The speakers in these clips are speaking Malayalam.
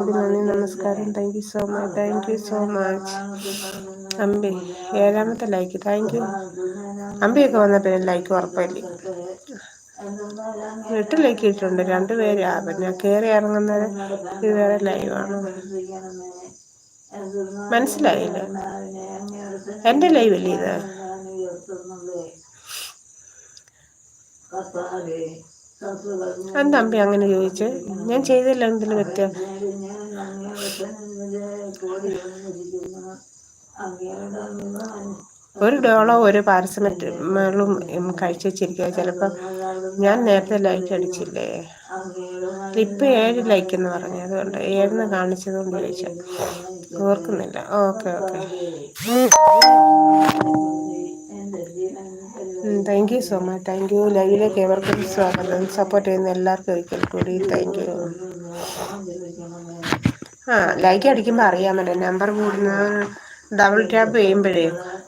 നന്ദി നമസ്കാരം thank you so much thank you so much Ambi ഏഴാമത്തെ ലൈക്ക് താങ്ക് യു അമ്പിയൊക്കെ വന്ന പിന്നെ ലൈക്ക് ഉറപ്പല്ലേ എട്ട് ലൈക്ക് ഇട്ടിട്ടുണ്ട്. രണ്ട് പേര് പിന്നെ കയറി ഇറങ്ങുന്നത് ഇത് വേറെ ലൈവാണ് മനസ്സിലായില്ല. എന്റെ ലൈവല്ലേ ഇത്? എന്താ അമ്പി അങ്ങനെ ചോദിച്ചേ? ഞാൻ ചെയ്തില്ല എന്തിനു വ്യത്യാസം ഒരു ഡോളോ ഒരു പാരസെറ്റമോളും കഴിച്ചു വെച്ചിരിക്കുക. ചിലപ്പോൾ ഞാൻ നേരത്തെ ലൈക്ക് അടിച്ചില്ലേ? ഇപ്പം ഏഴ് ലൈക്ക് എന്ന് പറഞ്ഞു. അതുകൊണ്ട് ഏഴെന്ന് കാണിച്ചത് കൊണ്ട് ചോദിച്ചതാ ഓർക്കുന്നില്ല. Okay okay. Thank you so much thank you ലൈവിലേക്ക് ഏവർക്കും സ്വാഗതം. സപ്പോർട്ട് ചെയ്യുന്ന എല്ലാവർക്കും ഒരിക്കൽ കൂടി. താങ്ക് യു ആ ലൈക്ക് അടിക്കുമ്പോൾ അറിയാൻ പറ്റും നമ്പർ കൂടുന്നത് ഡബിൾ ടാപ്പ് ചെയ്യുമ്പോഴേ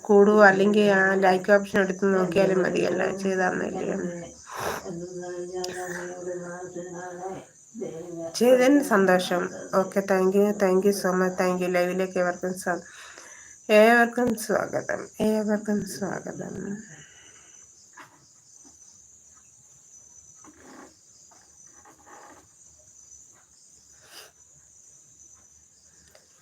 കൂടുവോ? അല്ലെങ്കിൽ ആ ലൈക്ക് ഓപ്ഷൻ എടുത്ത് നോക്കിയാലും മതിയല്ലോ. ചെയ്താന്നല്ലേ ചെയ്തതിന് സന്തോഷം. Okay thank you thank you so much thank you ലൈവിലേക്ക് ഏവർക്കും സ്വാഗതം ഏവർക്കും സ്വാഗതം. ഏവർക്കും സ്വാഗതം.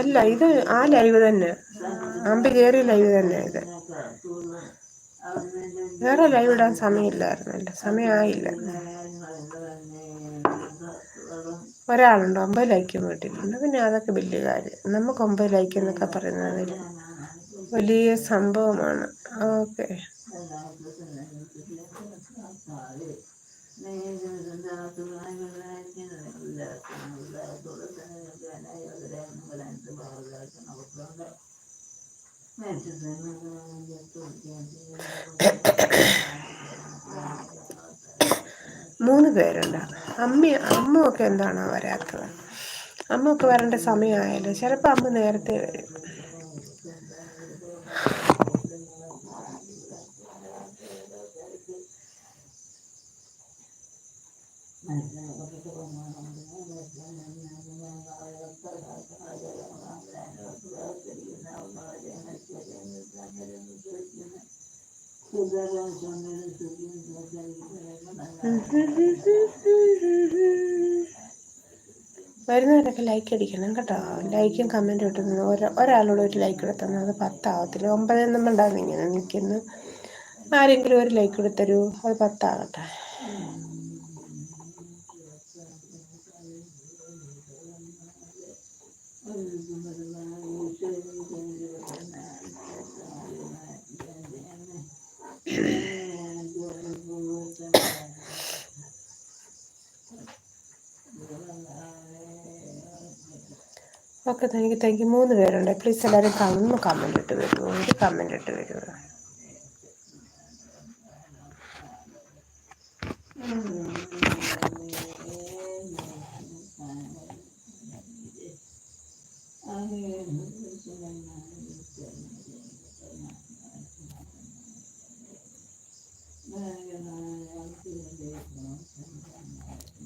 അല്ല ഇത് ആ ലൈവ് തന്നെ. അമ്പി കയറിയ ലൈവ് തന്നെ ഇത്. വേറെ ലൈവ് ഇടാൻ സമയമില്ലായിരുന്നല്ലോ സമയമായില്ല. ഒരാളുണ്ട് ഒമ്പത് ലൈക്ക് കിട്ടിയിട്ടുണ്ട്. പിന്നെ അതൊക്കെ വലിയ കാര്യം. നമുക്ക് ഒമ്പത് ലൈക്ക് എന്നൊക്കെ പറയുന്നത് വലിയ സംഭവമാണ്. ഓക്കെ. മൂന്ന് പേരുണ്ട്. അമ്മ അമ്മ ഒക്കെ എന്താണോ വരാത്തത്? അമ്മ ഒക്കെ വരേണ്ട സമയമായല്ലോ. ചിലപ്പോൾ അമ്മ നേരത്തെ വരും. വരുന്നവരൊക്കെ ലൈക്ക് അടിക്കണം കേട്ടോ. ലൈക്കും കമന്റും ഇട്ടുന്നത് ഓരോ ഒരാളോട് ഒരു ലൈക്ക് എടുത്തുന്നത് അത് പത്താവത്തില്ല ഒമ്പതെന്നും ഉണ്ടാകുന്ന ഇങ്ങനെ നിൽക്കുന്നു. ആരെങ്കിലും ഒരു ലൈക്ക് കൊടുത്തരൂ. അത് പത്താകട്ടെ okay thank you thank you മൂന്ന് പേരുണ്ട്. പ്ലീസ് എല്ലാവരും കാണുന്നു കമന്റ് ഇട്ട് വരുമോ ഒരു കമന്റ് ഇട്ട് വരുമോ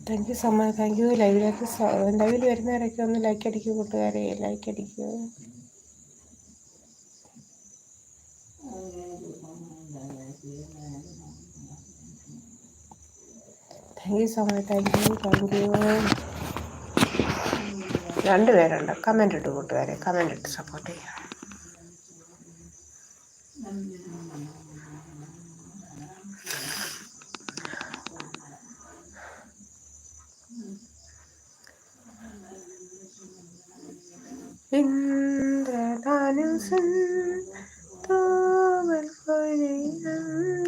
thank you so much thank you ലൈവിലേക്ക് ലൈവിൽ വരുന്നവരൊക്കെ ഒന്ന് ലൈക്ക് അടിക്കൂ കൂട്ടുകാരെ. Like അടിക്കൂ. Thank you so much thank you thank you രണ്ടുപേരുണ്ട്. കമന്റ് ഇട്ട് കൂട്ടുകാരെ. കമന്റ് ഇട്ട് സപ്പോർട്ട് ചെയ്യാം. ഇന്ദ്രധനുസൻ തോമൽ കൊഴിയാൻ